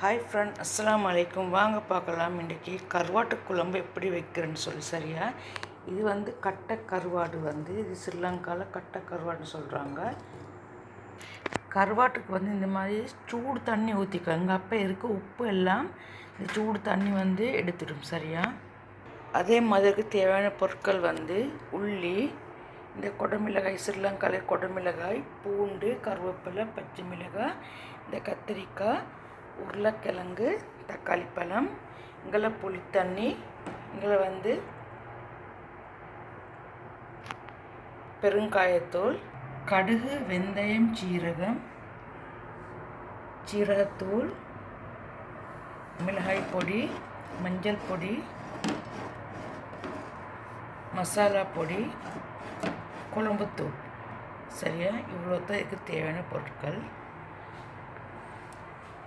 Hi friend அஸ்லாம் அலைக்கும் வாங்க பார்க்கலாம். இன்றைக்கி கருவாட்டு குழம்பு எப்படி வைக்கிறேன்னு சொல்லி சரியா? இது வந்து கட்டை கருவாடு வந்து இது ஸ்ரீலங்காவில் கட்டை கருவாடுன்னு சொல்கிறாங்க கருவாட்டுக்கு வந்து இந்த மாதிரி சூடு தண்ணி ஊற்றிக்கோங்க அப்போ இருக்க உப்பு எல்லாம் இந்த சூடு தண்ணி வந்து எடுத்துடும் சரியா? அதே மாதிரிக்கு தேவையான பொருட்கள் வந்து உள்ளி இந்த கொடமிளகாய் ஸ்ரீலங்காவில் கொடமிளகாய் பூண்டு கருவேப்பிலை பச்சை மிளகாய் இந்த கத்திரிக்காய் உருளைக்கிழங்கு தக்காளி பழம் இங்கே புளித்தண்ணி இங்கே வந்து பெருங்காயத்தூள் கடுகு வெந்தயம் சீரகம் சீரகத்தூள் மிளகாய் பொடி மஞ்சள் பொடி மசாலா பொடி குழம்புத்தூள். சரியா? இவ்வளோ தான் இதுக்கு தேவையான பொருட்கள்.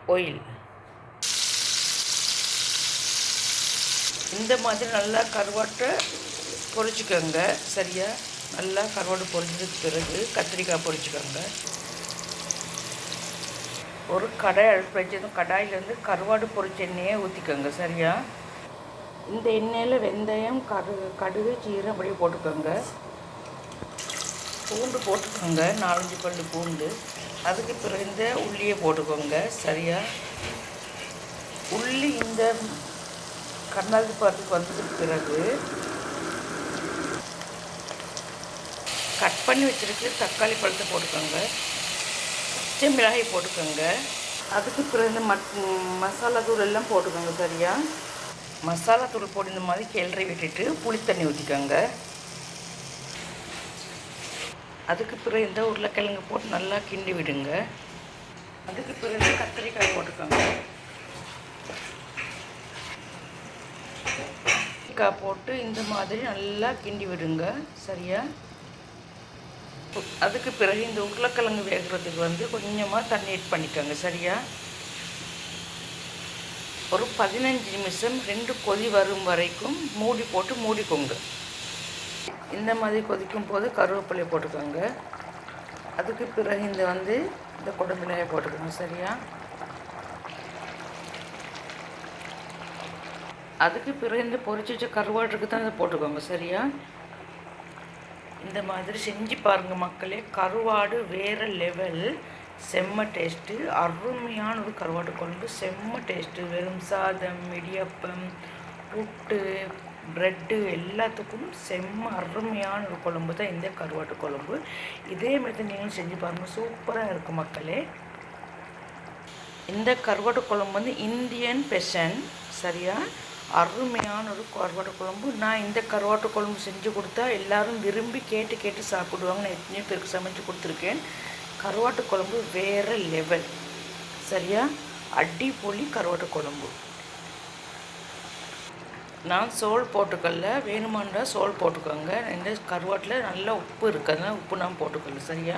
கோயில். இந்த மாதிரி நல்லா கருவாட்டை பொறிச்சிக்கோங்க சரியாக நல்லா கருவாடு பொறிஞ்சதுக்கு பிறகு கத்திரிக்காய் பொறிச்சிக்கோங்க. ஒரு கடாய் அடுப்பு வச்சதும் கடாயிலேருந்து கருவாடு பொறிச்ச எண்ணெயை ஊற்றிக்கோங்க சரியா? இந்த எண்ணெயில் வெந்தயம் கரு கடுகு சீரம் அப்படியே போட்டுக்கோங்க. பூண்டு போட்டுக்கோங்க நாலஞ்சு பல்லு பூண்டு. அதுக்கு பிறகு இந்த உள்ளியை போட்டுக்கோங்க சரியா? உள்ளி இந்த கண்ணாடி பாட்டுக்கு வந்ததுக்கு பிறகு கட் பண்ணி வச்சுருக்கு தக்காளி பழத்தை போட்டுக்கோங்க. பச்சை மிளகாய் போட்டுக்கோங்க. அதுக்கு பிறகு இந்த மட் மசாலா தூள் எல்லாம் போட்டுக்கோங்க சரியா? மசாலா தூள் போட்டு இந்த மாதிரி கிளறி விட்டுட்டு புளி தண்ணி ஊற்றிக்கோங்க அதுக்கு பிறகு இந்த உருளைக்கிழங்கு போட்டு நல்லா கிண்டி விடுங்க. அதுக்கு பிறகு கத்திரிக்காய் போட்டுக்கோங்க. கத்திரிக்காய் போட்டு இந்த மாதிரி நல்லா கிண்டி விடுங்க. சரியா? அதுக்கு பிறகு இந்த உருளைக்கிழங்கு வேகிறதுக்கு வந்து கொஞ்சமாக தண்ணி ஆட் பண்ணிக்கோங்க. சரியா? ஒரு பதினஞ்சு நிமிஷம் ரெண்டு கொதி வரும் வரைக்கும் மூடி போட்டு மூடிக்கோங்க. இந்த மாதிரி கொதிக்கும் போது கருவேப்பிலையை போட்டுக்கோங்க. அதுக்கு பிறகு இந்த வந்து இந்த குடம்பிலையை போட்டுக்கோங்க சரியா? அதுக்கு பிறகு இந்த பொறிச்சு வச்ச கருவாட்டுக்கு தான் இதை போட்டுக்கோங்க சரியா? இந்த மாதிரி செஞ்சு பாருங்கள் மக்களே கருவாடு வேறு லெவல் செம்ம டேஸ்ட்டு அருமையான ஒரு கருவாட்டு குழம்பு. செம்ம டேஸ்ட்டு வெறும் சாதம் இடியப்பம் புட்டு ப்ரெட்டு எல்லாத்துக்கும் செம்ம அருமையான ஒரு குழம்பு தான் இந்த கருவாட்டு குழம்பு. இதே மாதிரி நீங்களும் செஞ்சு பாருங்கள் சூப்பராக இருக்கும் மக்களே. இந்த கருவாட்டு குழம்பு வந்து இந்தியன் பெஷன் சரியா? அருமையான ஒரு கருவாட்டு குழம்பு. நான் இந்த கருவாட்டு குழம்பு செஞ்சு கொடுத்தா எல்லாரும் விரும்பி கேட்டு கேட்டு சாப்பிடுவாங்க. நான் எத்தனையோ பேருக்கு சமைச்சு கொடுத்துருக்கேன். கருவாட்டு குழம்பு வேறு லெவல் சரியா? அடிப்பொலி கருவாட்டு குழம்பு. நான் சோல் போட்டுக்கல வேணுமான்றா சோல் போட்டுக்கோங்க. இந்த கருவாட்டில் நல்லா உப்பு இருக்கிறதுனால உப்பு நான் போட்டுக்கல சரியா?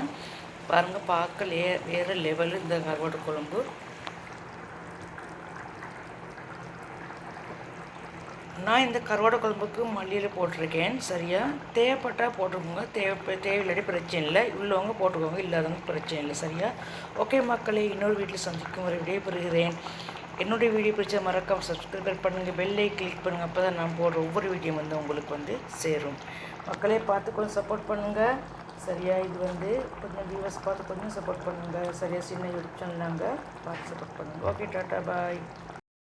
பாருங்கள் பார்க்க லே வேறு லெவலு இந்த கருவாட்டு குழம்பு. நான் இந்த கருவாடை குழம்புக்கு மல்லியில் போட்டிருக்கேன் சரியா? தேவைப்பட்டால் போட்டுக்கோங்க தேவை தேவையில்லாடி பிரச்சனை இல்லை. உள்ளவங்க போட்டுக்கோங்க இல்லாதவங்க பிரச்சனை இல்லை சரியா? ஓகே மக்களே இன்னொரு வீட்டில் சந்திக்கும் வரை விடைபெறுகிறேன். என்னுடைய வீடியோ பிடிச்ச மறக்காம சப்ஸ்கிரைப் பண்ணுங்கள் பெல்லை கிளிக் பண்ணுங்கள் அப்போ தான் நான் போடுற ஒவ்வொரு வீடியோ வந்து உங்களுக்கு வந்து சேரும். மக்களே பார்த்து கொஞ்சம் சப்போர்ட் பண்ணுங்கள் சரியா இது வந்து கொஞ்சம் வியூவர்ஸ் பார்த்து கொஞ்சம் சப்போர்ட் பண்ணுங்கள் சரியா சின்ன யூடியூப் சேனல் நாங்கள் பார்த்து சப்போர்ட் பண்ணுங்கள் ஓகே டாட்டா பாய்